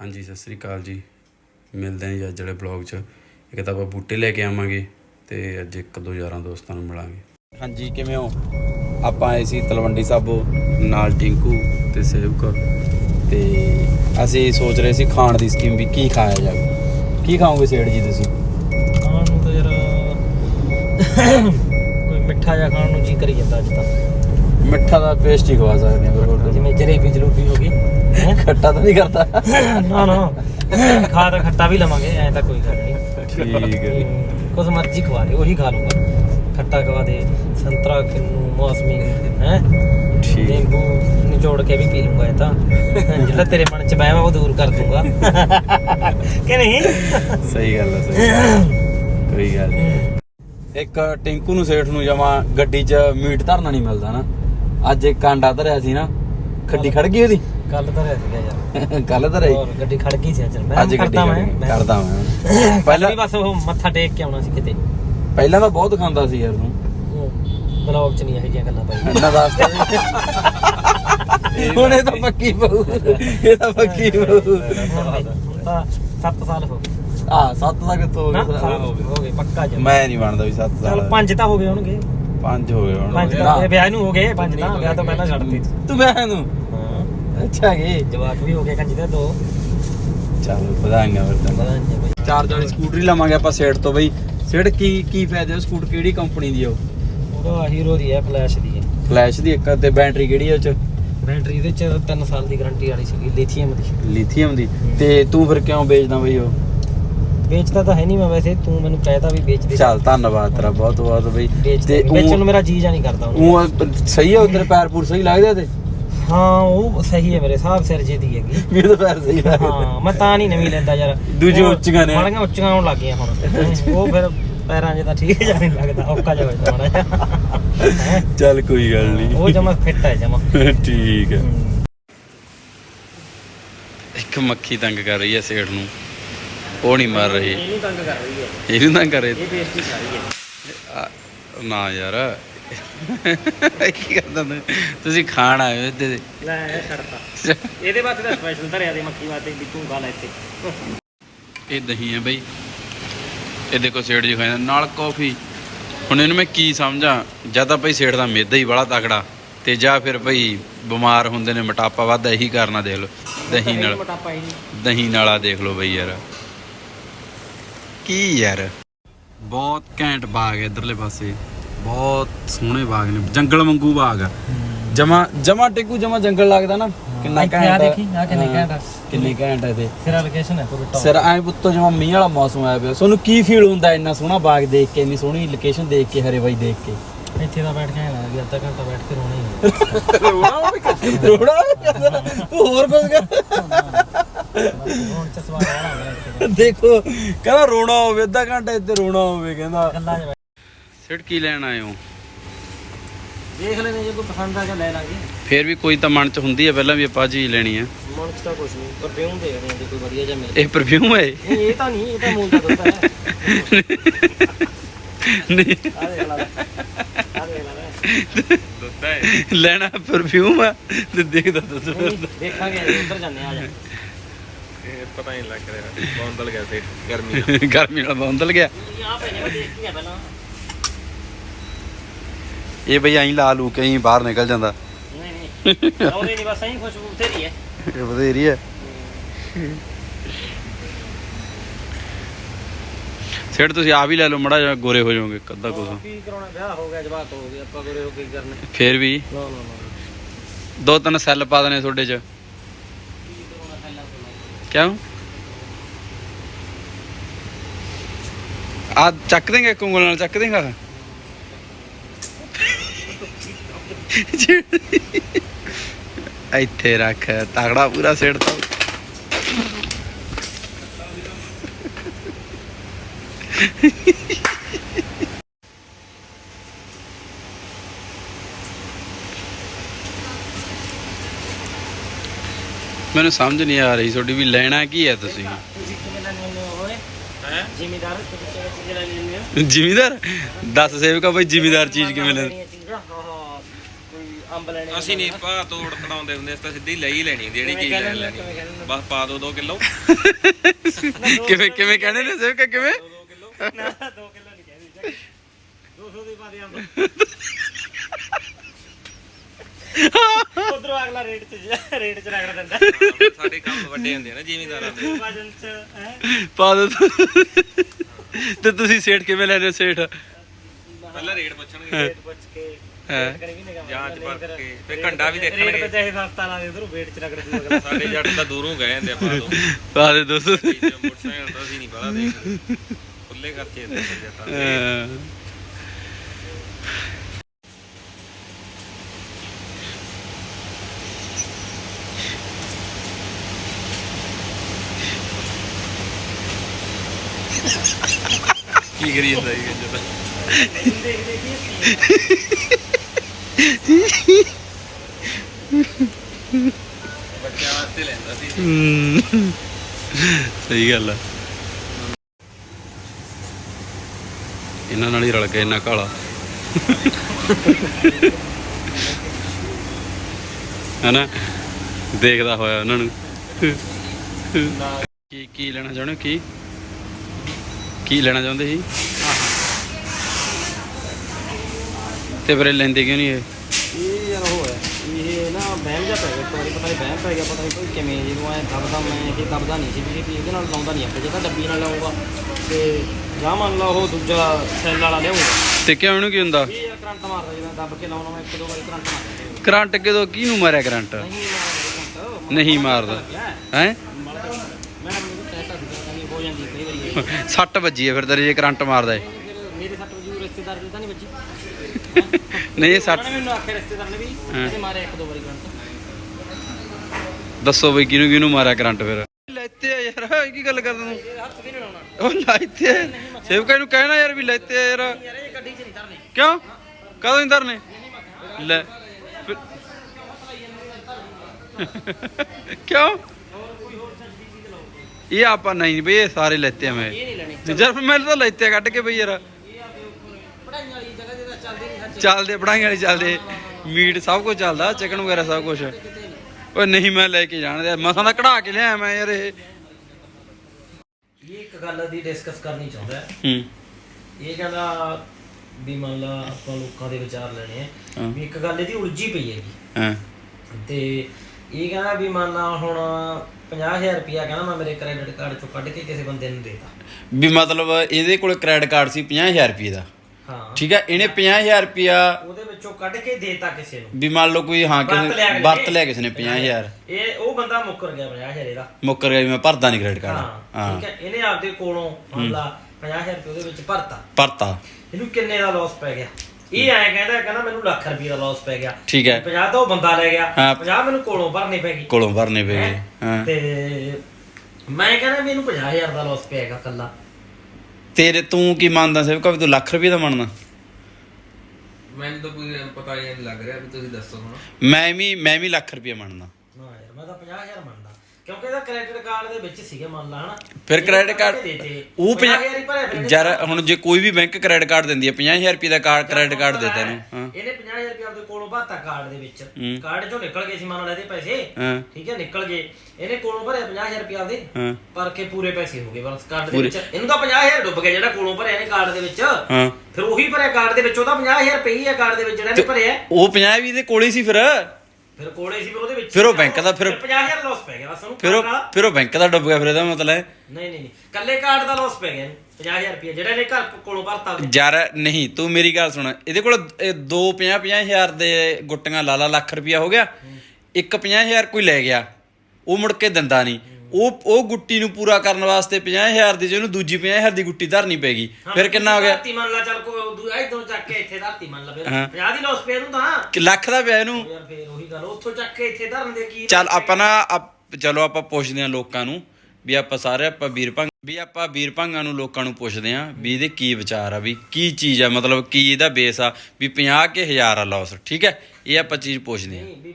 ਹਾਂਜੀ, ਸਤਿ ਸ੍ਰੀ ਅਕਾਲ ਜੀ। ਮਿਲਦੇ ਹਾਂ ਜੀ ਅੱਜ ਵਾਲੇ ਬਲੌਗ 'ਚ। ਇੱਕ ਤਾਂ ਆਪਾਂ ਬੂਟੇ ਲੈ ਕੇ ਆਵਾਂਗੇ ਤੇ ਅੱਜ ਇੱਕ ਦੋ ਯਾਰਾਂ ਦੋਸਤਾਂ ਨੂੰ ਮਿਲਾਂਗੇ। ਹਾਂਜੀ, ਕਿਵੇਂ ਹੋ? ਆਪਾਂ ਆਏ ਸੀ ਤਲਵੰਡੀ ਸਾਬੋ, ਨਾਲ ਟਿੰਕੂ ਤੇ ਸੇਵਕ। ਤੇ ਅਸੀਂ ਸੋਚ ਰਹੇ ਸੀ ਖਾਣ ਦੀ ਸਕੀਮ ਵੀ ਕੀ ਖਾਇਆ ਜਾਵੇ। ਕੀ ਖਾਓਗੇ ਸੇਠ ਜੀ ਤੁਸੀਂ? ਖਾਣ ਨੂੰ ਤਾਂ ਯਾਰ, ਕੋਈ ਮਿੱਠਾ ਜਿਹਾ ਖਾਣ ਨੂੰ ਜੀ ਕਰੀ ਜਾਂਦਾ ਅੱਜ ਤਾਂ। ਮਿੱਠਾ ਦਾ ਪੇਸਟ ਹੀ ਖਵਾ ਸਕਦੇ ਹਾਂ ਫਿਰ ਜਿਵੇਂ ਜਲੇਬੀ ਜਲੂਬੀ ਹੋ ਗਈ। ਹੈਂ? ਖੱਟਾ ਤਾਂ ਨਹੀਂ ਕਰਦਾ। ਨਾ ਨਾ। ਖਾ ਤਾਂ ਖੱਟਾ ਵੀ ਲਵਾਂਗੇ ਐ ਤਾਂ ਕੋਈ ਗੱਲ ਨਹੀਂ। ਠੀਕ ਹੈ ਕੁਝ ਮਰਜ਼ੀ ਖਵਾ ਦੇ ਉਹੀ ਖਾ ਲੂੰਗਾ ਖੱਟਾ ਖਵਾ ਦੇ ਸੰਤਰਾ ਕਿੰਨੂ ਮੌਸਮੀ ਹੈ? ਠੀਕ। ਨਿੰਬੂ ਨਿਚੋੜ ਕੇ ਵੀ ਪੀ ਲੂੰਗਾ ਇਹ ਤਾਂ। ਜਿਹੜਾ ਤੇਰੇ ਮਨ ਚ ਬਹਿਵਾ ਉਹ ਦੂਰ ਕਰ ਦੂੰਗਾ ਕਿ ਨਹੀਂ? ਸਹੀ ਗੱਲ ਹੈ ਸਹੀ ਗੱਲ ਹੈ। ਕੋਈ ਗੱਲ ਨਹੀਂ। ਇੱਕ ਟਿੰਕੂ ਨੂੰ ਸੇਠ ਨੂੰ ਜਮਾ ਗੱਡੀ 'ਚ ਮੀਟ ਧਰਨਾ ਨਹੀਂ ਮਿਲਦਾ ਨਾ। ਅੱਜ ਇੱਕ ਕਾਂਡਾ ਧਰਿਆ ਸੀ ਨਾ ਖੱਡੀ ਖੜ ਗਈ ਉਹਦੀ? ਕੱਲ ਤਾਂ ਰਹਿ ਗਿਆ ਯਾਰ। ਕੱਲ ਧਰਿਆ ਹੋਰ ਗੱਡੀ ਖੜ ਗਈ ਸੀ ਅੱਜ। ਮੈਂ ਅੱਜ ਗੱਡੀ ਕਰਦਾ ਮੈਂ। ਗਈ। ਕਰਦਾ ਮੈਂ। ਪਹਿਲਾਂ ਬਸ ਉਹ ਮੱਥਾ ਟੇਕ ਕੇ ਆਉਣਾ ਸੀ ਕਿਤੇ। ਪਹਿਲਾਂ ਤਾਂ ਬਹੁਤ ਖਾਂਦਾ ਸੀ ਯਾਰ ਤੂੰ। ਬਲੌਗ ਚ ਨਹੀਂ ਇਹੋ ਜਿਹੀਆਂ ਗੱਲਾਂ ਪਾਈ ਇੰਨਾ ਦੱਸਦਾ ਹੁਣ ਇਹ ਤਾਂ ਪੱਕੀ ਪਊ। ਇਹ ਤਾਂ ਪੱਕੀ ਪਊ। ਹੁਣ ਤਾਂ 7 ਸਾਲ ਹੋ ਗਏ। ਆ ਸੱਤ ਦਾ ਕਿੱਥੋਂ ਹੋ ਗਿਆ ਹੋ ਗਏ ਪੱਕਾ ਜੀ ਮੈਂ ਨਹੀਂ ਬਣਦਾ ਵੀ 7 ਚਲ ਸਾਲ। ਪੰਜ ਤਾਂ ਹੋ ਗਏ ਹੋਣਗੇ। ਪੰਜ ਹੋ ਗਏ ਹੁਣ। ਪੰਜ। ਤਾਂ ਇਹ ਵਿਆਹ ਨੂੰ ਹੋ ਗਏ ਪੰਜ ਤਾਂ ਵਿਆਹ ਤੋਂ ਪਹਿਲਾਂ ਛੱਡਤੀ। ਤੂੰ ਮੈਂ ਨੂੰ? ਹਾਂ। ਅੱਛਾ ਕੀ ਜਵਾਕ ਵੀ ਹੋ ਗਏ ਕੰਜ ਦੇ। ਦੋ ਚੱਲ ਵਧਾਈਆਂ ਫਿਰ ਤੈਨੂੰ। ਚਾਰਜ ਵਾਲੀ ਸਕੂਟਰੀ ਲਵਾਂਗੇ ਆਪਾਂ ਸੇਟ ਤੋਂ ਬਈ। ਸੇਟ ਕੀ ਕੀ ਫਾਇਦੇ ਉਹ ਸਕੂਟਰ ਕਿਹੜੀ ਕੰਪਨੀ ਦੀ ਆ ਉਹ? ਉਹਦਾ ਹੀਰੋ ਦੀ ਹੈ ਫਲੈਸ਼ ਦੀ ਹੈ ਫਲੈਸ਼ ਦੀ ਇੱਕ ਤੇ ਬੈਟਰੀ ਕਿਹੜੀ ਆ ਉਹ ਚ? ਬੈਟਰੀ ਇਹਦੇ ਚ 3 ਸਾਲ ਦੀ ਗਾਰੰਟੀ ਵਾਲੀ ਸੀਗੀ ਲਿਥੀਅਮ ਦੀ। ਲਿਥੀਅਮ ਦੀ। ਤੇ ਤੂੰ ਫਿਰ ਕਿਉਂ ਵੇਚਦਾ ਬਈ ਉਹ? ਵੇਚਦਾ ਤਾਂ ਹੈ ਨਹੀਂ ਮੈਂ ਵੈਸੇ ਤੂੰ ਮੈਨੂੰ ਕਹਿਤਾ ਵੀ ਵੇਚ ਦੇ। ਚੱਲ ਧੰਨਵਾਦ ਤੇਰਾ ਬਹੁਤ ਬਹੁਤ ਬਈ। ਤੇ ਵੇਚਣ ਨੂੰ ਮੇਰਾ ਜੀ ਜਾ ਨਹੀਂ ਕਰਦਾ ਉਹ ਸਹੀ ਆ ਤੇਰੇ ਪੈਰ ਪੂਰ ਸਹੀ ਲੱਗਦੇ ਤੇ? ਹਾਂ ਉਹ ਸਹੀ ਹੈ ਮੇਰੇ ਹਿਸਾਬ ਸਿਰ ਜੇ ਦੀ ਹੈਗੀ। ਮੇਰੇ ਤਾਂ ਪੈਰ ਸਹੀ ਲੱਗਦੇ ਹਾਂ ਮੈਂ ਤਾਂ ਨਹੀਂ ਨਵੀਂ ਲੈਂਦਾ ਯਾਰ। ਉਹ ਉੱਚੀਆਂ ਨੇ। ਮਾੜੀਆਂ ਉੱਚੀਆਂ ਆਉਣ ਲੱਗ ਗਈਆਂ ਹੁਣ। ਉਹ ਫਿਰ ਪੈਰਾਂ 'ਚ ਤਾਂ ਠੀਕ ਜਿਹਾ ਨਹੀਂ ਲੱਗਦਾ ਔਕਾ ਜਿਹਾ ਹੋ ਜਾਂਦਾ ਮਾੜਾ ਜਿਹਾ। ਹੈਂ? ਚੱਲ ਕੋਈ ਗੱਲ ਨਹੀਂ। ਉਹ ਜਮਾ ਫਿੱਟ ਹੈ ਜਮਾ। ਠੀਕ ਹੈ। ਇੱਕ ਮੱਖੀ ਤੰਗ ਕਰ ਰਹੀ ਹੈ ਸੇਠ ਨੂੰ। ਉਹ ਨਹੀਂ ਮਰ ਰਹੀ। ਇਹਨੂੰ ਤੰਗ ਕਰ ਰਹੀ ਹੈ। ਇਹਨੂੰ ਤੰਗ ਕਰੇ ਇਹ ਬੇਇੱਜ਼ਤੀ ਸਾਰੀ ਹੈ। ਆ, ਨਾ ਯਾਰ। ਕੀ ਕਰਦਾ ਤੂੰ? ਤੁਸੀਂ ਖਾਣ ਆਏ ਹੋ ਤੇ ਲੈ ਇਹ ਛੱਡਤਾ। ਇਹਦੇ ਵਾਸਤੇ ਤਾਂ ਸਪੈਸ਼ਲ ਧਰਿਆ ਦੇ ਮੱਖੀ ਵਾਸਤੇ ਵੀ ਤੂੰ ਖਾ ਲੈ ਇੱਥੇ। ਇਹ ਦਹੀਂ ਹੈ ਬਈ। ਇਹ ਦੇਖੋ ਸੇਠ ਜੀ ਖਾਂਦਾ ਨਾਲ ਕਾਫੀ। ਹੁਣ ਇਹਨੂੰ ਮੈਂ ਕੀ ਸਮਝਾਂ? ਜਾਂ ਤਾਂ ਭਈ ਦਾ ਮੇਦਾ ਹੀ ਬੜਾ ਤਕੜਾ। ਤੇ ਜਾਂ ਫਿਰ ਭਈ ਬਿਮਾਰ ਹੁੰਦੇ ਨੇ ਮੋਟਾਪਾ ਵੱਧਦਾ ਇਹੀ ਕਰਨਾ ਦੇਖ ਲਓ। ਦਹੀਂ ਨਾਲ। ਦਹੀਂ ਨਾਲਾ ਦੇਖ ਲਓ ਬਈ ਯਾਰ। ਕੀ ਯਾਰ? ਬਹੁਤ ਘੈਂਟ ਬਾਗ ਹੈ ਇਧਰਲੇ ਪਾਸੇ। ਬਹੁਤ ਸੋਹਣੇ ਬਾਗ ਨੇ। ਜੰਗਲ ਵਾਂਗੂ ਬਾਗ ਆ। ਜਮਾ ਜਮਾ ਟੇਕੂ ਜਮਾ ਜੰਗਲ ਲੱਗਦਾ ਨਾ। ਕਿੰਨਾ ਆ ਘੈਂਟ ਆ। ਦੇਖੀ, ਆ ਕਿੰਨੇ ਘੈਂਟ ਆ। ਕਿੰਨੇ ਘੈਂਟ ਹੈ ਤੇ ਸਿਰਾ ਲੋਕੇਸ਼ਨ ਹੈ ਪੂਰੀ ਸਿਰ ਐ ਪੁੱਤੋ ਜਮਾ ਮੀਂਹ ਵਾਲਾ ਮੌਸਮ ਆਇਆ ਪਿਆ। ਤੁਹਾਨੂੰ ਕੀ ਫੀਲ ਹੁੰਦਾ ਇੰਨਾ ਸੋਹਣਾ ਬਾਗ ਦੇਖ ਕੇ ਇੰਨੀ ਸੋਹਣੀ ਲੋਕੇਸ਼ਨ ਦੇਖ ਕੇ ਹਰੇ ਬਾਈ ਦੇਖ ਕੇ? ਇੱਥੇ ਤਾਂ ਬੈਠ ਕੇ ਆਇਆ ਵੀ ਅੱਧਾ ਘੰਟਾ ਬੈਠ ਕੇ ਰੋਣਾ ਹੀ ਹੈ ਰੋਣਾ ਤੂੰ ਹੋਰ ਕੁਝ ਕਰ ਹੁਣ ਚ ਸਵਾਲ ਆਣਾ ਹੈ ਇੱਥੇ ਦੇਖੋ ਕਹਿੰਦਾ ਰੋਣਾ ਹੋਵੇ ਅੱਧਾ ਘੰਟਾ ਇੱਥੇ ਰੋਣਾ ਹੋਵੇ ਕਹਿੰਦਾ। ਗੱਲਾਂ 'ਚ ਸਿਰ ਕੀ ਲੈਣ ਆਏ ਹੋ? ਦੇਖ ਲੈਣੇ ਜੇ ਕੋਈ ਪਸੰਦ ਆ ਕੇ ਲੈ ਲਾਂਗੇ। ਫੇਰ ਵੀ ਕੋਈ ਤਾਂ ਮਨ ਚ ਹੁੰਦੀ ਹੈ ਪਹਿਲਾਂ ਵੀ ਆਪਾਂ ਚੀਜ਼ ਲੈਣੀ ਹੈ ਮਨ ਚ ਤਾਂ ਕੁਝ ਨਹੀਂ ਪਰਫਿਊਮ ਦੇਖਦੇ ਆ ਜੇ ਕੋਈ ਵਧੀਆ ਜਿਹਾ ਮਿਲੇ ਇਹ ਪਰਫਿਊਮ ਹੈ ਨਹੀਂ ਇਹ ਤਾਂ ਨਹੀਂ ਇਹ ਤਾਂ ਮੂਲ ਦਾ ਦੁੱਧ ਹੈ। ਨਹੀਂ। ਆ ਦੇਖ ਲਾ ਆ ਦੇਖ ਲਾ। ਲੈਣਾ ਪਰਫਿਊਮ ਆ ਤੇ ਦੇਖਦਾ ਦੱਸ ਨਹੀਂ, ਦੇਖਾਂਗੇ ਉੱਧਰ ਜਾਂਦੇ ਆ ਆ ਜਾ ਪਤਾ ਨਹੀਂ ਲੱਗ ਰਿਹਾ। ਬੌਂਦਲ ਗਿਆ ਸੀ ਗਰਮੀ ਗਰਮੀ ਵਾਲਾ ਬੰਦਲ ਗਿਆ। ਆ ਮੈਂ ਪਹਿਲਾਂ ਇਹ ਬਈ ਐਂ ਲਾ ਲੂ ਕੇ ਐਂ ਬਾਹਰ ਨਿਕਲ ਜਾਂਦਾ। ਨਹੀਂ ਨਹੀਂ ਉਹਦੇ ਨਹੀਂ ਬਸ ਐਂ ਖੁਸ਼ਬੂ ਤੇਰੀ ਹੈ ਇਹ ਬਥੇਰੀ ਹੈ। ਸਿਰ ਤੁਸੀਂ ਆ ਵੀ ਲੈ ਲਓ ਮੜਾ ਜਿਹਾ ਗੋਰੇ ਹੋ ਜਾਓਗੇ ਕੱਦਾ ਕੁਛ। ਕੀ ਕਰਾਉਣਾ ਵਿਆਹ ਹੋ ਗਿਆ ਜਵਾਕ ਹੋ ਗਿਆ ਆਪਾਂ ਕੋਰੇ ਹੋ ਕੇ ਕੀ ਕਰਨਾ? ਫੇਰ ਵੀ। ਨਾ ਨਾ ਨਾ। ਦੋ ਤਿੰਨ ਸੈੱਲ ਪਾ ਦੇਣੇ ਤੁਹਾਡੇ ਚ ਕੀ ਕਰਾਉਣਾ ਪਹਿਲਾਂ ਤੋਂ ਕਿਉਂ? ਆ ਚੱਕ ਦੇਂਗੇ ਇੱਕ ਉਂਗਲ ਨਾਲ, ਚੱਕ ਦੇਂਗਾ। ਇੱਥੇ ਰੱਖ, ਤਗੜਾ ਪੂਰਾ ਸਿਰ ਤੋਂ। ਮੈਨੂੰ ਸਮਝ ਨਹੀਂ ਆ ਰਹੀ ਤੁਹਾਡੀ ਵੀ ਲੈਣਾ ਕੀ ਹੈ ਤੁਸੀਂ? ਤੁਸੀਂ ਕਿਵੇਂ ਲੈਣੇ ਹੋਏ ਹੈ ਜ਼ਿਮੀਦਾਰ ਤੁਸੀਂ ਕਿਵੇਂ ਚੀਜ਼ ਲੈ ਲੈਣੇ ਹੋ ਜ਼ਿਮੀਦਾਰ? ਦੱਸ ਸੇਵਕਾ ਬਈ ਜ਼ਿਮੀਦਾਰ ਚੀਜ਼ ਕਿਵੇਂ ਲੈ ਲੈਣੀਆਂ ਚੀਜ਼ਾਂ ਹਾਂ ਹਾਂ ਕੋਈ ਅੰਬ ਲੈਣੇ ਅਸੀਂ ਨਹੀਂ ਪਾ ਤੋੜ ਕਢਾਉਂਦੇ ਹੁੰਦੇ ਅਸੀਂ ਤਾਂ ਸਿੱਧੀ ਲਈ ਲੈਣੀ ਜਿਹੜੀ ਚੀਜ਼ ਲੈ ਲੈਣੀ? ਬਸ ਪਾ ਦੋ 2 ਕਿਲੋ। ਕਿਵੇਂ ਕਿਵੇਂ ਕਹਿੰਦੇ ਨੇ ਸੇਵਕਾ ਕਿਵੇਂ? 2 ਕਿਲੋ। ਨਾ 2 ਕਿਲੋ ਨਹੀਂ ਕਹਿੰਦੇ। 200 ਦੀ ਪਾ ਦੇ ਅੰਬ ਉਧਰੋਂ ਅਗਲਾ ਰੇਟ ਚ ਰੇਟ ਚ ਰਗੜ ਦਿੰਦਾ। ਸਾਡੇ ਕੰਮ ਵੱਡੇ ਹੁੰਦੇ ਆ ਨਾ ਜ਼ਿਮੀਂਦਾਰਾਂ ਦੇ। ਵਜਨ ਚ ਹੈ? ਪਾ ਦੋ ਤੇ। ਤੁਸੀਂ ਸੇਠ ਕਿਵੇਂ ਲੈ ਰਹੇ ਹੋ ਸੇਠ? ਪਹਿਲਾਂ ਰੇਟ ਪੁੱਛਣਗੇ। ਰੇਟ ਪੁੱਛ ਕੇ ਹਾਂ। ਜਾਂਚ ਪਰਖ ਕੇ, ਫਿਰ ਰੇਟ ਘੰਟਾ ਵੀ ਤੇ- ਦੇਖਣਗੇ। ਰੇਟ ਤੇ ਚਾਹੇ ਸਸਤਾ ਲਾ ਦੇ ਉਧਰੋਂ ਵੇਟ ਚ ਰਗੜ ਦੂ ਅਗਲਾ। ਸਾਡੇ ਜੱਟ ਤਾਂ ਦੂਰੋਂ ਗਏ ਹੁੰਦੇ ਆ ਪਾ ਦੋ। ਪਾ ਦੇ ਦੋਸਤੋ। ਮੋਟਰਸਾਈਕਲ ਤਾਂ ਅਸੀਂ ਨਹੀਂ ਬਾਹਲਾ ਦੇਖਦੇ ਖੁੱਲੇ ਖਰਚੇ ਆ ਜੱਟਾਂ ਦੇ ਕੀ ਕਰੀਏ ਸਹੀ ਗੱਲ ਦੇਖ ਦੇਖ ਕੀ ਬੱਚਿਆਂ ਵਾਸਤੇ ਲੈਂਦਾ ਸੀ। ਹਮ, ਸਹੀ ਗੱਲ ਆ। ਇਹਨਾਂ ਨਾਲ ਹੀ ਰਲ ਕੇ ਇੰਨਾ ਕਾਲਾ ਹਨਾ? ਦੇਖਦਾ ਹੋਇਆ ਉਹਨਾਂ ਨੂੰ। ਕੀ ਕੀ ਲੈਣਾ ਚਾਹੁੰਦੇ ਹੋ? ਕੀ? ਕੀ ਲੈਣਾ ਚਾਹੁੰਦੇ ਸੀ? ਤੇ ਫਿਰ ਇਹ ਲੈਂਦੇ ਕਿਉਂ ਨਹੀਂ ਇਹ? ਇਹ ਯਾਰ ਉਹ ਹੈ ਇਹ ਨਾ ਬਹਿਮ ਜਾ ਪੈ ਗਿਆ ਵਾਰੀ ਪਤਾ ਨਹੀਂ ਬਹਿਮ ਪੈ ਗਿਆ ਪਤਾ ਨਹੀਂ ਕੋਈ ਕਿਵੇਂ ਜਦੋਂ ਐ ਦਬਦਾ ਮੈਂ ਇਹ ਦਬਦਾ ਨਹੀਂ ਸੀ ਵੀ ਇਹ ਇਹਦੇ ਨਾਲ ਲਾਉਂਦਾ ਨਹੀਂ ਆਪਾਂ ਜੇ ਤਾਂ ਡੱਬੀ ਨਾਲ ਲਾਉਂਗਾ ਤੇ ਜਾਂ ਮੰਨ ਲਾ ਉਹ ਦੂਜਾ ਸੈੱਲ ਵਾਲਾ ਲਿਆਉਂਗਾ ਤੇ ਕਿਉਂ ਇਹਨੂੰ ਕੀ ਹੁੰਦਾ? ਇਹ ਯਾਰ ਕਰੰਟ ਮਾਰਦਾ ਜਦੋਂ ਦੱਬ ਕੇ ਲਾਉਣਾ ਮੈਂ ਇੱਕ ਦੋ ਵਾਰੀ ਕਰੰਟ ਮਾਰਦਾ। ਕਰੰਟ ਕਿਦੋਂ ਕਿਹਨੂੰ ਮਾਰਿਆ ਕਰੰਟ? ਨਹੀਂ ਮਾਰਦਾ ਕਰੰਟ ਨਹੀਂ ਮਾਰਦਾ ਹੈ ਮੈਂ ਮੈਨੂੰ ਕਹਿਤਾ ਸੀ ਕਿ ਹੋ ਜਾਂਦੀ ਕਈ ਵਾਰੀ ਇਹ। ਸੱਟ ਵੱਜੀ ਹੈ ਫਿਰ ਤੇਰੇ ਜੇ ਕਰੰਟ ਮਾਰਦਾ ਏ। ਮੇਰੇ ਸੱਟ ਵਜੂ ਰਿਸ਼ਤੇਦਾਰ ਦੇ ਤਾਂ ਨਹੀਂ ਵੱਜੀ। ਨਹੀਂ ਇਹ ਸੱਟ ਮੈਨੂੰ ਆਖਿਆ ਰਿਸ਼ਤੇਦਾਰ ਨੇ ਵੀ। ਇਹਨੇ ਮਾਰਿਆ ਇੱਕ ਦੋ ਵਾਰੀ ਕਰੰਟ। ਦੱਸੋ ਬਈ ਕਿਹਨੂੰ ਕਿਹਨੂੰ ਮਾਰਿਆ ਕਰੰਟ ਫਿਰ? ਲੈਤੇ ਆ ਯਾਰ ਇਹ ਕੀ ਗੱਲ ਕਰਦਾ ਤੂੰ? ਹੱਥ ਵੀ ਨਹੀਂ ਲਾਉਣਾ। ਉਹ ਲੈਤੇ ਆ। ਸੇਵਕਾ ਨੂੰ ਕਹਿਣਾ ਯਾਰ ਵੀ ਲੈਤੇ ਆ ਯਾਰ। ਯਾਰ ਇਹ ਗੱਡੀ 'ਚ ਨਹੀਂ ਧਰਨੀ। ਕਿਉਂ? ਕਦੋਂ ਨਹੀਂ ਧਰਨੇ? ਲੈ ਫਿਰ- ਕਿਉਂ? ਇਹ ਆਪਾਂ ਨਹੀਂ ਬਈ ਇਹ ਸਾਰੇ ਲੈਤੇ ਆ ਮੈਂ। ਇਹ ਨਹੀਂ ਲੈਣੀ ਜਰ ਫਿਰ ਮੈਂ ਤਾਂ ਲੈਤੇ ਆ ਕੱਢ ਕੇ ਬਈ ਯਾਰ। ਪੜਾਈਆਂ ਵਾਲੀ ਜਗ੍ਹਾ ਤੇ ਤਾਂ ਚੱਲਦੀ ਪੜਾਈਆਂ ਵਾਲੀ ਚੱਲਦੇ। ਮੀਟ ਸਭ ਕੁਝ ਚੱਲਦਾ ਚਿਕਨ ਵਗੈਰਾ ਸਭ ਕੁਝ ਓਏ ਨਹੀਂ ਮੈਂ ਲੈ ਕੇ ਜਾਣਦਾ ਮਸਾਂ ਦਾ ਕਢਾ ਕੇ ਲਿਆ ਮੈਂ ਯਾਰ ਇਹ। ਇਹ ਇੱਕ ਗੱਲ ਦੀ ਡਿਸਕਸ ਕਰਨੀ ਚਾਹੁੰਦਾ ਹੈ। ਇਹ ਕਹਿੰਦਾ ਵੀ ਮੰਨ ਲਾ ਆਪਾਂ ਲੋਕਾਂ ਦੇ ਵਿਚਾਰ ਲੈਣੇ ਆ। ਵੀ ਇੱਕ ਗੱਲ ਇਹਦੀ ਉਲਝੀ ਪਈ ਹੈਗੀ। ਹਾਂ। ਤੇ ਇਹ ਕਹਿੰਦਾ ਵੀ ਮੰਨ ਲਾ ਹੁਣ 50000 ਰੁਪਇਆ ਕਹਿੰਦਾ ਮੈਂ ਮੇਰੇ ਕ੍ਰੈਡਿਟ ਕਾਰਡ ਚੋਂ ਕੱਢ ਕੇ ਕਿਸੇ ਬੰਦੇ ਨੂੰ ਦੇਤਾ। ਵੀ ਮਤਲਬ ਇਹਦੇ ਕੋਲ ਕ੍ਰੈਡਿਟ ਕਾਰਡ ਸੀ 50000 ਰੁਪਏ ਦਾ। ਹਾਂ। ਠੀਕ ਆ? ਇਹਨੇ 50000 ਰੁਪਇਆ ਉਹਦੇ ਵਿੱਚੋਂ ਕੱਢ ਕੇ ਦੇਤਾ ਕਿਸੇ ਨੂੰ। ਵੀ ਮੰਨ ਲਓ ਕੋਈ ਹਾਂ ਕਿਸੇ ਵਰਤ। ਲਿਆ ਕਿਸੇ ਨੇ 50000 ਇਹ ਉਹ ਬੰਦਾ ਮੁੱਕਰ ਗਿਆ 50000 ਇਹਦਾ। ਮੁੱਕਰ ਗਿਆ ਵੀ ਮੈਂ ਭਰਦਾ ਨਹੀਂ ਕ੍ਰੈਡਿਟ ਹਾਂ ਕਾਰਡ ਹਾਂ। ਠੀਕ ਹੈ ਇਹਨੇ ਆਪਦੇ ਕੋਲੋਂ ਮੰਨ ਲਾ 50000 ਰੁਪਏ ਉਹਦੇ ਵਿੱਚ ਭਰਤਾ। ਭਰਤਾ। ਇਹਨੂੰ ਕਿੰਨੇ ਦਾ ਲਾਸ ਪੈ ਗਿਆ? ਇਹ ਐਂ ਕਹਿੰਦਾ ਕਹਿੰਦਾ ਮੈਨੂੰ ਲੱਖ ਰੁਪਏ ਦਾ ਲਾਸ ਪੈ ਗਿਆ। ਠੀਕ ਹੈ। 50 ਤਾਂ ਉਹ ਬੰਦਾ ਲੈ ਗਿਆ। ਹਾਂ। 50 ਮੈਨੂੰ ਕੋਲੋਂ ਭਰਨੀ ਪੈ ਗਈ ਕੋਲੋਂ ਭਰਨੇ ਪਏ ਹੈਂ? ਹਾਂ। ਤੇ ਮੈਂ ਕਹਿੰਦਾ ਵੀ ਇਹਨੂੰ 50000 ਦਾ ਲਾਸ ਪਿਆਗਾ ਕੱਲਾ ਤੇਰੇ ਤੂੰ ਕੀ ਮੰਨਦਾ ਸੇਵਕਾ ਵੀ ਤੂੰ ਲੱਖ ਰੁਪਏ ਦਾ ਮੰਨਦਾ? ਮੈਨੂੰ ਤਾਂ ਕੋਈ ਪਤਾ ਹੀ ਨਹੀਂ ਲੱਗ ਰਿਹਾ ਵੀ ਤੁਸੀਂ ਦੱਸੋ ਹੁਣ। ਮੈਂ ਵੀ ਮੈਂ ਵੀ ਲੱਖ ਰੁਪਏ ਮੰਨਦਾ। ਨਾ ਯਾਰ ਮੈਂ ਤਾਂ 50000 ਮੰਨਦਾ। ਕਿਉਂਕਿ ਇਹਦਾ ਕ੍ਰੈਡਿਟ ਕਾਰਡ ਦੇ ਵਿੱਚ ਸੀਗੇ ਮੰਨ ਲਾ ਹਨਾ? ਫਿਰ ਇਹਨੇ credit card- ਦੇਤੇ। ਉਹ 50000 ਹੀ ਭਰਿਆ ਫਿਰ ਇਹਨੇ। ਯਾਰ ਹੁਣ ਜੇ ਕੋਈ ਵੀ ਬੈਂਕ ਕ੍ਰੈਡਿਟ ਕਾਰਡ ਦਿੰਦੀ ਹੈ 50000 ਰੁਪਏ ਦਾ ਕਾਰਡ ਕ੍ਰੈਡਿਟ ਕਾਰਡ ਦੇ ਤੈਨੂੰ ਹਾਂ। ਇਹਨੇ 50000 ਰੁਪਏ ਆਪਦੇ ਕੋਲੋਂ ਭਰਤਾ ਕਾਰਡ ਦੇ ਵਿੱਚ। ਕਾਰਡ ਚੋਂ ਨਿਕਲ ਗਏ ਸੀ ਮੰਨ ਲਾ ਇਹਦੇ ਪੈਸੇ। ਹਾਂ। ਠੀਕ ਹੈ ਨਿਕਲ ਗਏ। ਇਹਨੇ ਕੋਲੋਂ ਭਰਿਆ 50000 ਰੁਪਏ ਆਪਦੇ। ਹਾਂ। ਭਰ ਕੇ ਪੂਰੇ ਪੈਸੇ ਹੋ ਗਏ ਬਸ ਕਾਰਡ ਦੇ ਵਿੱਚ। ਇਹਨੂੰ ਤਾਂ 50000 ਡੁੱਬ ਗਿਆ ਜਿਹੜਾ ਕੋਲੋਂ ਭਰਿਆ ਇਹਨੇ ਕਾਰਡ ਦੇ ਵਿੱਚ। ਹਾਂ। ਫਿਰ ਉਹੀ ਭਰਿਆ ਕਾਰਡ ਦੇ ਵਿੱਚ ਉਹਦਾ 50000 ਰੁਪਏ ਹੀ ਹੈ ਕਾਰਡ ਦੇ ਵਿੱਚ ਜਿਹੜਾ ਇਹਨੇ ਭਰਿਆ। ਉਹ 50 ਵੀ ਇਹਦੇ ਕੋਲੇ ਸੀ ਫਿਰ। ਫਿਰ ਕੋਲੇ ਸੀ ਉਹਦੇ ਵਿੱਚ ਫਿਰ ਉਹ ਬੈਂਕ ਦਾ ਫਿਰ- 50000 ਲਾਸ ਪੈ ਗਿਆ ਬਸ ਉਹਨੂੰ ਫਿਰ ਉਹ। ਫਿਰ ਉਹ ਬੈਂਕ ਦਾ ਡੁੱਬ ਗਿਆ ਫਿਰ ਇਹਦਾ ਮਤਲਬ ਹੈ ਨਹੀਂ ਨਹੀਂ ਨਹੀਂ ਕੱਲੇ ਕਾਰਡ ਦਾ ਲਾਸ ਪੈ ਗਿਆ ਇਹਨੂੰ 50000 ਰੁਪਏ ਜਿਹੜਾ ਇਹਨੇ ਘਰ ਕੋਲੋਂ ਭਰਤਾ। ਯਾਰ ਨਹੀਂ ਤੂੰ ਮੇਰੀ ਗੱਲ ਸੁਣ ਇਹਦੇ ਕੋਲ 2 50 50000 ਦੇ ਗੁੱਟੀਆਂ ਲਾ ਲਾ ਲੱਖ ਰੁਪਇਆ ਹੋ ਗਿਆ ਇੱਕ 50000 ਕੋਈ ਲੈ ਗਿਆ ਉਹ ਮੁੜ ਕੇ ਦਿੰਦਾ ਨਹੀਂ ਉਹ ਉਹ ਗੁੱਟੀ ਨੂੰ ਪੂਰਾ ਕਰਨ ਵਾਸਤੇ 50000 ਦੀ ਜਿਹਨੂੰ ਦੂਜੀ 50000 ਦੀ ਗੁੱਟੀ ਧਰਨੀ ਪੈਗੀ ਫਿਰ ਕਿੰਨਾ ਹੋ ਗਿਆ? ਧਰਤੀ ਮੰਨ ਲਾ ਚੱਲ ਕੋ ਇਧਰੋਂ ਚੱਕ ਕੇ ਇੱਥੇ ਧਰਤੀ ਮੰਨ ਲਾ ਫਿਰ। ਹਾਂ। 50 ਦੀ ਲਾਸ ਪੈ ਇਹਨੂੰ ਤਾਂ। ਲੱਖ ਦਾ ਪਿਆ ਇਹਨੂੰ? ਯਾਰ ਫੇਰ ਉਹੀ ਗੱਲ ਉੱਥੋਂ ਚੱਕ ਕੇ ਇੱਥੇ ਧਰਨ ਦੇ ਕੀ ਚੱਲ ਆਪਾਂ ਨਾ ਚਲੋ ਆਪਾਂ ਪੁੱਛਦੇ ਹਾਂ ਲੋਕਾਂ ਨੂੰ। ਵੀ ਆਪਾਂ ਸਾਰੇ ਆਪਾਂ ਵੀਰ ਭੰਗ ਵੀ ਆਪਾਂ ਵੀਰ ਭੰਗਾਂ ਨੂੰ ਲੋਕਾਂ ਨੂੰ ਪੁੱਛਦੇ ਹਾਂ ਵੀ ਇਹਦੇ ਕੀ ਵਿਚਾਰ ਆ ਵੀ ਕੀ ਚੀਜ਼ ਆ ਮਤਲਬ ਕੀ ਇਹਦਾ ਬੇਸ ਆ ਵੀ 50 ਕੇ 1000 ਆ ਲਾਸ ਠੀਕ ਹੈ? ਇਹ ਆਪਾਂ ਚੀਜ਼ ਪੁੱਛਦੇ ਹਾਂ। ਨਹੀਂ ਵੀ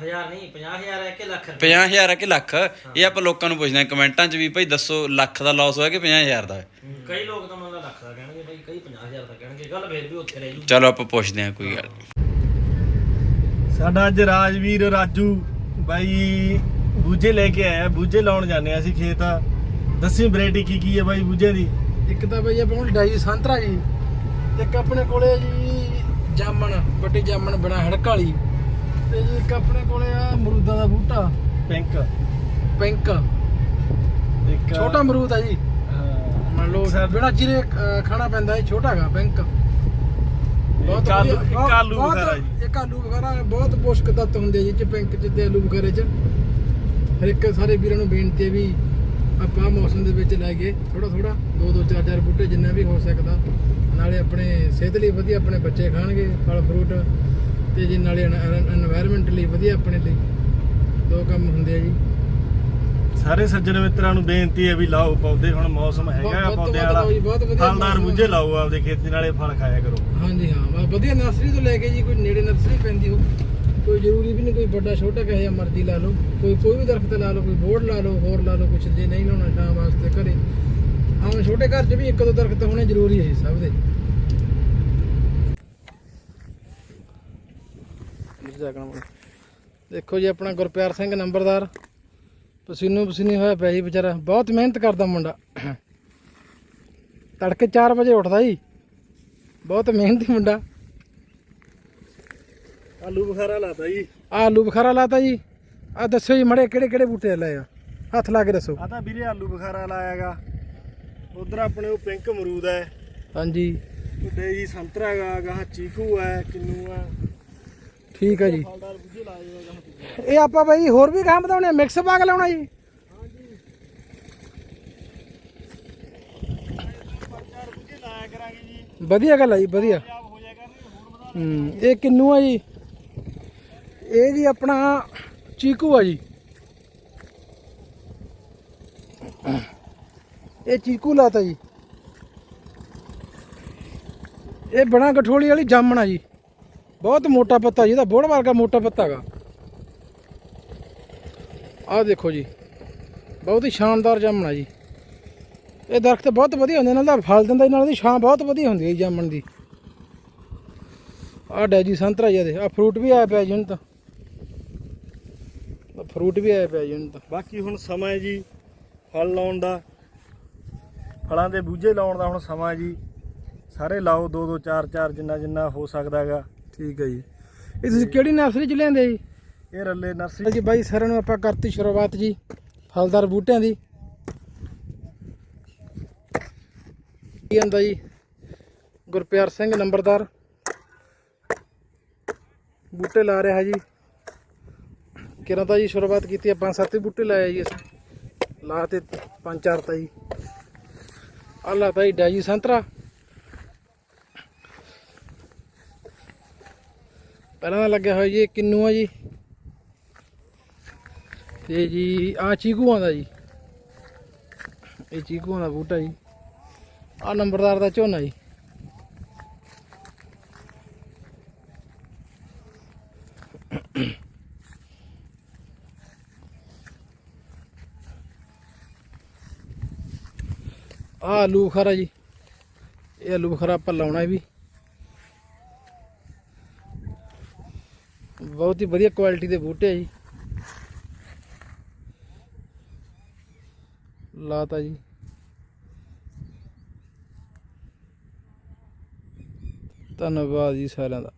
1000 ਨਹੀਂ 50000 ਹੈ ਕਿ ਲੱਖ ਰੁਪਏ? 50000 ਆ ਕਿ ਲੱਖ? ਇਹ ਆਪਾਂ ਲੋਕਾਂ ਨੂੰ ਪੁੱਛਦੇ ਹਾਂ ਕਮੈਂਟਾਂ 'ਚ ਵੀ ਭਾਈ ਦੱਸੋ ਲੱਖ ਦਾ ਲਾਸ ਹੋਇਆ ਕਿ 50000 ਦਾ? ਕਈ ਲੋਕ ਤਾਂ ਮੰਨ ਲਾ ਲੱਖ ਦਾ ਕਹਿਣਗੇ ਬਈ ਕਈ 50000 ਦਾ ਕਹਿਣਗੇ ਗੱਲ ਫੇਰ ਵੀ ਉੱਥੇ ਰਹਿ ਜੂ। ਚਲੋ ਆਪਾਂ ਪੁੱਛਦੇ ਹਾਂ ਕੋਈ ਗੱਲ ਸਾਡਾ ਅੱਜ ਰਾਜਵੀਰ ਰਾਜੂ ਬਾਈ ਬੂਝੇ ਲੈ ਕੇ ਆਇਆ ਬੂਝੇ ਲਾਉਣ ਜਾਂਦੇ ਆ ਅਸੀਂ ਖੇਤ। ਦੱਸੀ ਵੈਰਾਈਟੀ ਕੀ ਕੀ ਹੈ ਬਾਈ ਬੂਝੇ ਦੀ? ਇੱਕ ਤਾਂ ਬਈ ਆਪਣੇ ਕੋਲ ਡਾਈ ਸੰਤਰਾ ਜੀ ਇੱਕ ਆਪਣੇ ਕੋਲੇ ਜੀ ਜਾਮਣ ਵੱਡੀ ਜਾਮਣ ਬਣਾ ਹੜਕ ਵਾਲੀ ਤੇ ਜੀ ਇੱਕ ਆਪਣੇ ਕੋਲੇ ਆ ਅਮਰੂਦਾਂ ਦਾ ਬੂਟਾ। ਪਿੰਕ। ਪਿੰਕ। ਇੱਕ ਛੋਟਾ ਅਮਰੂਦ ਆ ਜੀ। ਮੰਨ ਲਓ ਜਿਹੜਾ ਜਿਹਨੇ ਖਾਣਾ ਪੈਂਦਾ ਹੈ ਛੋਟਾ ਹੈਗਾ ਪਿੰਕ। ਬਹੁਤ ਇੱਕ ਆਲੂ- ਇੱਕ ਆਲੂ ਬੁਖਾਰਾ ਜੀ। ਇੱਕ ਆਲੂ ਬੁਖਾਰਾ ਬਹੁਤ ਪੋਸ਼ਕ ਤੱਤ ਹੁੰਦੇ ਜੀ ਚ ਪਿੰਕ ਚ ਤੇ ਆਲੂ ਬੁਖਾਰੇ ਚ। ਹਰ ਇੱਕ ਸਾਰੇ ਵੀਰਾਂ ਨੂੰ ਬੇਨਤੀ ਹੈ ਵੀ ਆਪਾਂ ਮੌਸਮ ਦੇ ਵਿੱਚ ਲੈ ਗਏ ਥੋੜਾ ਥੋੜਾ ਦੋ ਦੋ ਚਾਰ ਚਾਰ ਬੂਟੇ ਜਿੰਨਾ ਵੀ ਹੋ ਸਕਦਾ। ਨਾਲੇ ਆਪਣੇ ਸਿਹਤ ਲਈ ਵਧੀਆ ਆਪਣੇ ਬੱਚੇ ਖਾਣਗੇ ਫਲ ਫਰੂਟ ਤੇ ਜੀ ਨਾਲੇ এনवायरमेंट ਲਈ ਵਧੀਆ ਆਪਣੇ ਲਈ ਦੋ ਕੰਮ ਹੁੰਦੇ ਆ ਜੀ। ਸਾਰੇ ਸੱਜਣ ਮਿੱਤਰਾਂ ਨੂੰ ਬੇਨਤੀ ਹੈ ਵੀ ਲਾਓ ਪੌਦੇ ਹੁਣ ਮੌਸਮ ਹੈਗਾ ਪੌਦੇ ਵਾਲਾ। ਫਲਦਾਰ ਮੁਝੇ ਲਾਓ ਆਪਦੇ ਖੇਤ ਨਾਲੇ ਫਲ ਖਾਇਆ ਕਰੋ। ਹਾਂਜੀ ਹਾਂ ਵਧੀਆ ਨਰਸਰੀ ਤੋਂ ਲੈ ਕੇ ਜੀ ਕੋਈ ਨੇੜੇ ਨਰਸਰੀ ਪੈਂਦੀ ਹੋਊ। ਕੋਈ ਜ਼ਰੂਰੀ ਵੀ ਨਹੀਂ, ਕੋਈ ਵੱਡਾ ਛੋਟਾ ਕਹੇ ਜਾਂ ਮਰਜ਼ੀ ਲਾ ਲਓ। ਕੋਈ ਕੋਈ ਵੀ ਦਰਖਤ ਲਾ ਲਓ, ਕੋਈ ਬੋਰਡ ਲਾ ਲਓ, ਹੋਰ ਲਾ ਲਓ, ਕੁਛ ਜੇ ਨਹੀਂ ਲਾਉਣਾ ਸ਼ਾਮ ਵਾਸਤੇ ਘਰੇ। ਆਵੇਂ ਛੋਟੇ ਘਰ 'ਚ ਵੀ ਇੱਕ ਦੋ ਦਰਖਤ ਹੋਣੇ ਜ਼ਰੂਰੀ ਹੈ ਜੀ ਸਭ ਦੇ। ਦੇਖੋ ਜੀ ਆਪਣਾ ਗੁਰਪਿਆਰ ਸਿੰਘ ਨੰਬਰਦਾਰ। ਪਸੀਨੋ ਪਸੀਨੀ ਹੋਇਆ ਪਿਆ ਜੀ ਵਿਚਾਰਾ। ਬਹੁਤ ਮਿਹਨਤ ਕਰਦਾ ਮੁੰਡਾ। ਤੜਕੇ 4 ਵਜੇ ਉੱਠਦਾ ਜੀ। ਬਹੁਤ ਮਿਹਨਤੀ ਮੁੰਡਾ। ਆਲੂ ਬੁਖਾਰਾ ਲਾਤਾ ਜੀ। ਆਹ ਆਲੂ ਬੁਖਾਰਾ ਲਾਤਾ ਜੀ। ਆ ਦੱਸੋ ਜੀ ਮੜੇ ਕਿਹੜੇ ਕਿਹੜੇ ਬੂਟੇ ਲਏ ਆ? ਹੱਥ ਲਾ ਕੇ ਦੱਸੋ। ਆ ਤਾਂ ਵੀਰੇ ਆਲੂ ਬੁਖਾਰਾ ਲਾਇਆਗਾ। ਉਧਰ ਆਪਣੇ ਉਹ ਪਿੰਕ ਅਮਰੂਦ ਹੈ। ਹਾਂਜੀ। ਉੱਡੇ ਜੀ ਸੰਤਰਾ ਹੈਗਾ ਗਾਹ ਚੀਕੂ ਹੈ ਕਿੰਨੂ ਹੈ। ਠੀਕ ਹੈ ਜੀ। ਫਲਦਾਰ ਬੂਝੇ ਲਾਏ ਹੋਏ ਗਾਹ ਇਹ ਆਪਾਂ ਬਾਈ ਹੋਰ ਵੀ ਗਾਂ ਵਧਾਉਣੇ ਮਿਕਸ ਬਾਗ ਲਾਉਣਾ ਜੀ। ਵਧੀਆ ਗੱਲ ਆ ਜੀ ਵਧੀਆ। ਹੂੰ ਇਹ ਕਿੰਨੂ ਆ ਜੀ? ਇਹ ਜੀ ਆਪਣਾ ਚੀਕੂ ਆ ਜੀ। ਇਹ ਚੀਕੂ ਲਾਤਾ ਜੀ। ਇਹ ਬਣਾ ਗਠੋਲੀ ਵਾਲੀ ਜਾਮਣ ਆ ਜੀ। ਬਹੁਤ ਮੋਟਾ ਪੱਤਾ ਜੀ ਇਹਦਾ ਬੋੜ ਵਰਗਾ ਮੋਟਾ ਪੱਤਾ ਹੈਗਾ। ਆਹ ਦੇਖੋ ਜੀ ਬਹੁਤ ਹੀ ਸ਼ਾਨਦਾਰ ਜਾਮਣ ਆ ਜੀ। ਇਹ ਦਰਖਤ ਬਹੁਤ ਵਧੀਆ ਹੁੰਦੇ ਨਾਲ ਦਾ ਫਲ ਦਿੰਦਾ ਜੀ, ਨਾਲ ਦੀ ਛਾਂ ਬਹੁਤ ਵਧੀਆ ਹੁੰਦੀ ਹੈ ਜੀ ਜਾਮਣ ਦੀ। ਆਹ ਡੈਜੀ ਸੰਤਰਾ ਜਿਹਦੇ ਆ ਫਰੂਟ ਵੀ ਆਇਆ ਪਿਆ ਜੀ ਹੁਣ ਤਾਂ। ਫਰੂਟ ਵੀ ਆਇਆ ਪਿਆ ਜੀ ਹੁਣ ਤਾਂ। ਬਾਕੀ ਹੁਣ ਸਮਾਂ ਹੈ ਜੀ ਫਲ ਲਾਉਣ ਦਾ। ਫਲਾਂ ਦੇ ਬੂਝੇ ਲਾਉਣ ਦਾ ਹੁਣ ਸਮਾਂ ਜੀ। ਸਾਰੇ ਲਾਓ ਦੋ ਦੋ ਚਾਰ ਚਾਰ ਜਿੰਨਾ ਜਿੰਨਾ ਹੋ ਸਕਦਾ ਹੈਗਾ। ਠੀਕ ਹੈ ਜੀ। ਇਹ ਤੁਸੀਂ ਕਿਹੜੀ ਨਰਸਰੀ ਚ ਲਿਆਂਦੇ ਜੀ? ਇਹ ਰੱਲੇ ਨਰਸਰੀ ਜੀ ਬਾਈ ਸਾਰਿਆਂ ਨੂੰ ਆਪਾਂ ਕਰਤੀ ਸ਼ੁਰੂਆਤ ਜੀ ਫਲਦਾਰ ਬੂਟਿਆਂ ਦੀ। ਕੀ ਆਂਦਾ ਜੀ? ਗੁਰਪਿਆਰ ਸਿੰਘ ਨੰਬਰਦਾਰ। ਬੂਟੇ ਲਾ ਰਿਹਾ ਜੀ। ਕਿਰਾਂ ਤਾਂ ਜੀ ਸ਼ੁਰੂਆਤ ਕੀਤੀ ਆ? ਪੰਜ ਸੱਤ ਹੀ ਬੂਟੇ ਲਾਏ ਜੀ ਅਸੀਂ। ਲਾ ਤੇ ਪੰਜ ਚਾਰ ਤਾਂ ਜੀ ਆਹ ਲਾ ਤਾ ਜੀ ਡੈਜੀ ਸੰਤਰਾ। ਪਹਿਲਾਂ ਦਾ ਲੱਗਿਆ ਹੋਇਆ ਜੀ ਕਿੰਨੂ ਆ ਜੀ। ਤੇ ਜੀ ਆ ਚੀਕੂਆਂ ਦਾ ਜੀ। ਇਹ ਚੀਕੂਆਂ ਦਾ ਬੂਟਾ ਜੀ। ਆ ਨੰਬਰਦਾਰ ਦਾ ਝੋਨਾ ਜੀ। ਆ ਆਲੂ ਬੁਖਾਰਾ ਜੀ। ਇਹ ਆਲੂ ਬੁਖਾਰਾ ਆਪਾਂ ਲਾਉਣਾ ਵੀ। ਬਹੁਤ ਹੀ ਵਧੀਆ ਕੁਆਲਿਟੀ ਦੇ ਬੂਟੇ ਆ ਜੀ। ਲਾਤਾ ਜੀ। ਧੰਨਵਾਦ ਜੀ ਸਾਰਿਆਂ ਦਾ।